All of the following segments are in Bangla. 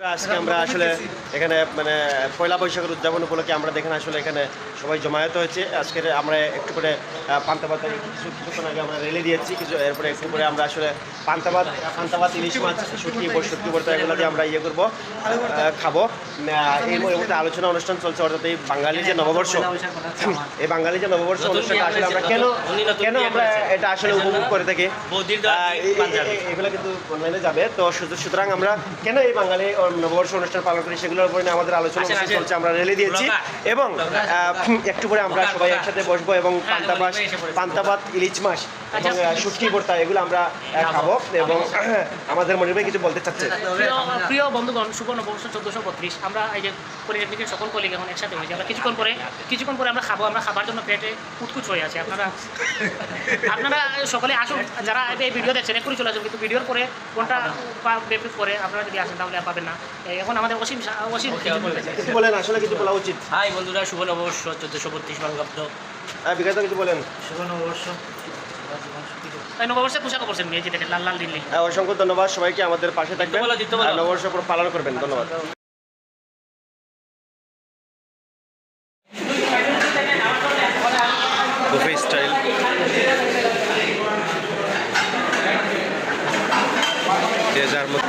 আজকে আমরা আসলে এখানে মানে পয়লা বৈশাখের উদযাপন উপলক্ষে আমরা দেখেন আসলে এখানে সবাই জমায়েত হয়েছে। আজকের আমরা একটু করে পান্তাবাদ কিছু কিছুক্ষণ আগে আমরা রেলে দিয়েছি কিছু এরপরে একটু করে আমরা আসলে পান্তাবাদ পান্তাবাদ ইলিশ মাছ শুটকি শুটকি বলতে এগুলো দিয়ে আমরা ইয়ে করব খাব। এই মুহূর্তে আলোচনা অনুষ্ঠান চলছে অর্থাৎ এই বাঙালি যে নববর্ষ এই বাঙালি যে নববর্ষ অনুষ্ঠানটা আসলে আমরা কেন কেন আমরা এটা আসলে উপভোগ করে থাকি? এগুলো কিন্তু অনলাইনে যাবে। তো সুতরাং- আমরা কেন এই বাঙালি নববর্ষ অনুষ্ঠান পালন করি সেগুলোর উপরে আমাদের আলোচনা চলছে আমরা রেলে দিয়েছি। এবং একটু পরে আমরা সবাই একসাথে বসবো এবং হ্যাঁ, পান্তাবাস পান্তাবাদ ইলিশ মাছ এবং আচ্ছা। শুটকি ভর্তা এগুলো আমরা খাব এবং আমাদের মনে ভাই কিছু বলতে চাচ্ছে। প্রিয় প্রিয় বন্ধুগণ শুভ নববর্ষ চোদ্দোশো বত্রিশ। আমরা এই যে পলিটেকনিকের সকল কলিগ এখন একসাথে হয়েছি। আমরা কিছুক্ষণ পরে কিছুক্ষণ পরে আমরা খাব আমরা খাবার জন্য পেটে কুচকুচ হয়ে আছে। আপনারা আপনারা সকলে আসুন যারা এই ভিডিও দেখছেন এক্ষুনি চলে আসুন কিন্তু ভিডিওর পরে কোনটা ব্যাপী পরে আপনারা যদি আসেন তাহলে আর পাবেন না। এখন আমাদের অসীম অসীম। কিছু বলেন আসলে কিছু বলা উচিত। হাই বন্ধুরা শুভ নববর্ষ চোদ্দশো বত্রিশ বঙ্গাব্দ। বিকাশ দা কিছু বলেন। শুভ নববর্ষ। তাই নববর্ষের পোশাক পরছেন মেয়ে যে লাল লাল দিল্লি আহ, অসংখ্য ধন্যবাদ সবাইকে আমাদের পাশে থাকবেন। নববর্ষ পালন করবেন ধন্যবাদ। বুফে স্টাইল যে যার মতো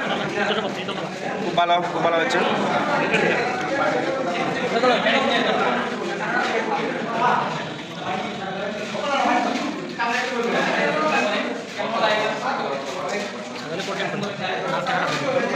గోపాల గోపాల వచ్చి కొట్టి